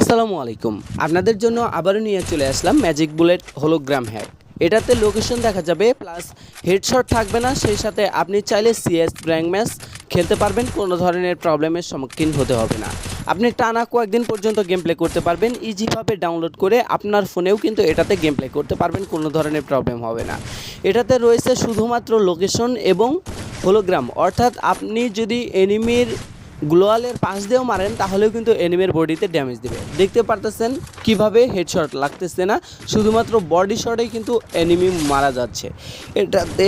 আসসালামু আলাইকুম। আপনাদের জন্য আবারও নিয়ে চলে আসলাম ম্যাজিক বুলেট হোলোগ্রাম হ্যাক এটাতে লোকেশন দেখা যাবে প্লাস হেডশট থাকবে না, সেই সাথে আপনি চাইলে সিএস র্যাঙ্ক ম্যাচ খেলতে পারবেন, কোনো ধরনের প্রবলেমের সম্মুখীন হতে হবে না। আপনি টানা কয়েকদিন পর্যন্ত গেম প্লে করতে পারবেন ইজিভাবে ডাউনলোড করে আপনার ফোনেও কিন্তু এটাতে গেম প্লে করতে পারবেন, কোনো ধরনের প্রবলেম হবে না। এটাতে রয়েছে শুধুমাত্র লোকেশন এবং হোলোগ্রাম অর্থাৎ আপনি যদি এনিমির গ্লোয়ালের পাশ দিয়েও মারেন, তাহলেও কিন্তু এনিমের বডিতে ড্যামেজ দিবে। দেখতে পারতেছেন কীভাবে হেডশট লাগতেছে না, শুধুমাত্র বডি শটেই কিন্তু এনিমি মারা যাচ্ছে। এটাতে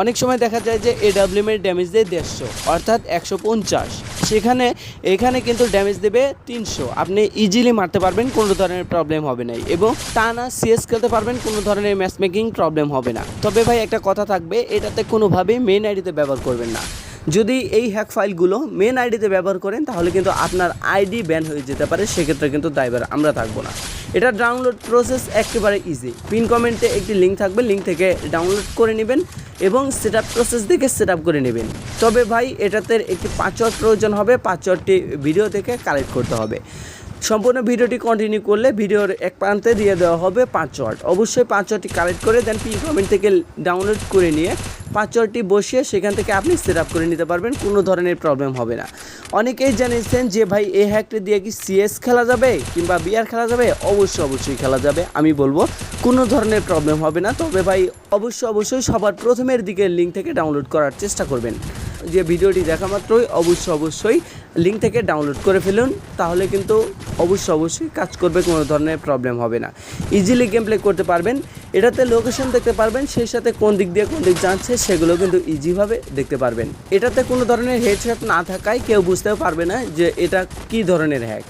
অনেক সময় দেখা যায় যে এডাব্লিউএমের ড্যামেজ দেয় দেড়শো, অর্থাৎ একশো পঞ্চাশ। সেখানে, এখানে কিন্তু ড্যামেজ দেবে তিনশো। আপনি ইজিলি মারতে পারবেন, কোনো ধরনের প্রবলেম হবে না। এবং তা টানা সিএস খেলতে পারবেন, কোনো ধরনের ম্যাচ মেকিং প্রবলেম হবে না। তবে ভাই, একটা কথা থাকবে, এটাতে কোনোভাবেই মেন আইডিতে ব্যবহার করবেন না। যদি এই হ্যাক ফাইলগুলো মেন আইডিতে ব্যবহার করেন, তাহলে কিন্তু আপনার আইডি ব্যান হয়ে যেতে পারে, সেক্ষেত্রে কিন্তু দায়বার আমরা থাকব না। এটা ডাউনলোড প্রসেস একেবারে ইজি পিন কমেন্টে একটি লিঙ্ক থাকবে লিঙ্ক থেকে ডাউনলোড করে নেবেন এবং সেট প্রসেস দেখে সেট করে নেবেন। তবে ভাই, এটাতে একটি পাঁচওয়ার্ড প্রয়োজন হবে পাঁচওয়ার্ডটি ভিডিও থেকে কালেক্ট করতে হবে। সম্পূর্ণ ভিডিওটি কন্টিনিউ করলে ভিডিওর এক প্রান্তে দিয়ে দেওয়া হবে পাঁচ ওয়ার্ড অবশ্যই পাঁচ ওয়ার্ডটি কালেক্ট করে দেন পিন কমেন্ট থেকে ডাউনলোড করে নিয়ে পাঁচ বসিয়ে সেখান থেকে আপনি সেট আপ করে নিতে পারবেন, কোনো ধরনের প্রবলেম হবে না। অনেকেই জানিয়েছেন যে, ভাই এই হ্যাকটি দিয়ে কি সিএস খেলা যাবে কিংবা বিআর খেলা যাবে? অবশ্যই অবশ্যই খেলা যাবে, আমি বলব, কোনো ধরনের প্রবলেম হবে না। তবে ভাই, অবশ্যই অবশ্যই সবার প্রথমের দিকে লিঙ্ক থেকে ডাউনলোড করার চেষ্টা করবেন। যে ভিডিওটি দেখা মাত্রই, অবশ্যই অবশ্যই লিঙ্ক থেকে ডাউনলোড করে ফেলুন, তাহলে কিন্তু অবশ্যই অবশ্যই কাজ করবে, কোনো ধরনের প্রবলেম হবে না। ইজিলি গেম প্লে করতে পারবেন। এটাতে লোকেশন দেখতে পারবেন, সেই সাথে কোন দিক দিয়ে কোন দিক যাচ্ছে, সেগুলো কিন্তু ইজিভাবে দেখতে পারবেন। এটাতে কোনো ধরনের হেডশট না থাকায় কেউ বুঝতেও পারবে না যে এটা কি ধরনের হ্যাক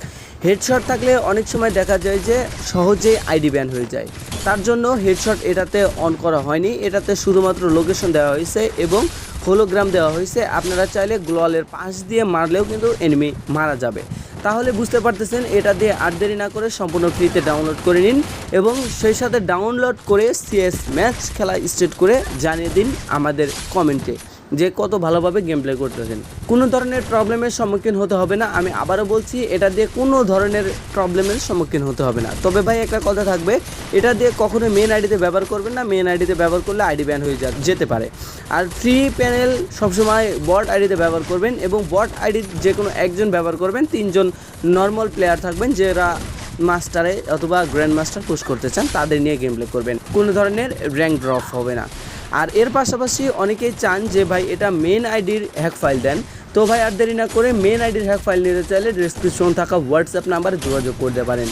হেডশট থাকলে অনেক সময় দেখা যায় যে সহজেই আইডি ব্যান হয়ে যায়। তার জন্য হেডশট এটাতে অন করা হয়নি। এটাতে শুধুমাত্র লোকেশন দেওয়া হয়েছে এবং হোলোগ্রাম দেওয়া হয়েছে। আপনারা চাইলে গ্লোয়ালের পাশ দিয়ে মারলেও কিন্তু এনিমি মারা যাবে। তাহলে বুঝতে পারতেছেন, এটা দিয়ে আর দেরি না করে সম্পূর্ণ ফ্রিতে ডাউনলোড করে নিন এবং সেই সাথে ডাউনলোড করে সিএস ম্যাচ খেলা স্টেট করে জানিয়ে দিন আমাদের কমেন্টে যে কত ভালোভাবে গেম প্লে করতেছেন। কোনো ধরনের প্রবলেমের সম্মুখীন হতে হবে না, আমি আবারও বলছি, এটা দিয়ে কোনো ধরনের প্রবলেমের সম্মুখীন হতে হবে না। তবে ভাই, একটা কথা থাকবে, এটা দিয়ে কখনো মেন আইডিতে ব্যবহার করবেন না মেন আইডিতে ব্যবহার করলে আইডি ব্যান হয়ে যা যেতে পারে। আর ফ্রি প্যানেল সবসময় বট আইডিতে ব্যবহার করবেন এবং বট আইডি যে কোনো একজন ব্যবহার করবেন, তিনজন নর্মাল প্লেয়ার থাকবেন যারা মাস্টারে অথবা গ্র্যান্ড মাস্টার পুশ করতে চান, তাদের নিয়ে গেম প্লে করবেন। কোনো ধরনের র্যাঙ্ক ড্রপ হবে না। আর এর পাশাপাশি অনেকেই চান যে ভাই এটা মেন আইডির হ্যাক ফাইল দেন। তো ভাই আর দেরি না করে মেন আইডির হ্যাক ফাইল নিতে চাইলে ডিসক্রিপশন থাকা হোয়াটসঅ্যাপ নাম্বারে যোগাযোগ করতে পারেন।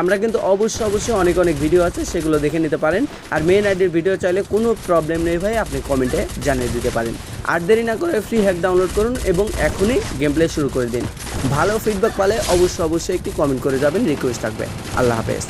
আমরা কিন্তু অবশ্যই অবশ্যই অনেক অনেক ভিডিও আছে, সেগুলো দেখে নিতে পারেন। আর মেন আইডির ভিডিও চাইলে কোনো প্রবলেম নেই ভাই, আপনি কমেন্টে জানিয়ে দিতে পারেন। আর দেরি না করে ফ্রি হ্যাক ডাউনলোড করুন এবং এখনই গেম প্লে শুরু করে দিন। ভালো ফিডব্যাক পালে অবশ্যই অবশ্যই একটি কমেন্ট করে যাবেন রিকোয়েস্ট থাকবে। আল্লাহ হাফেজ।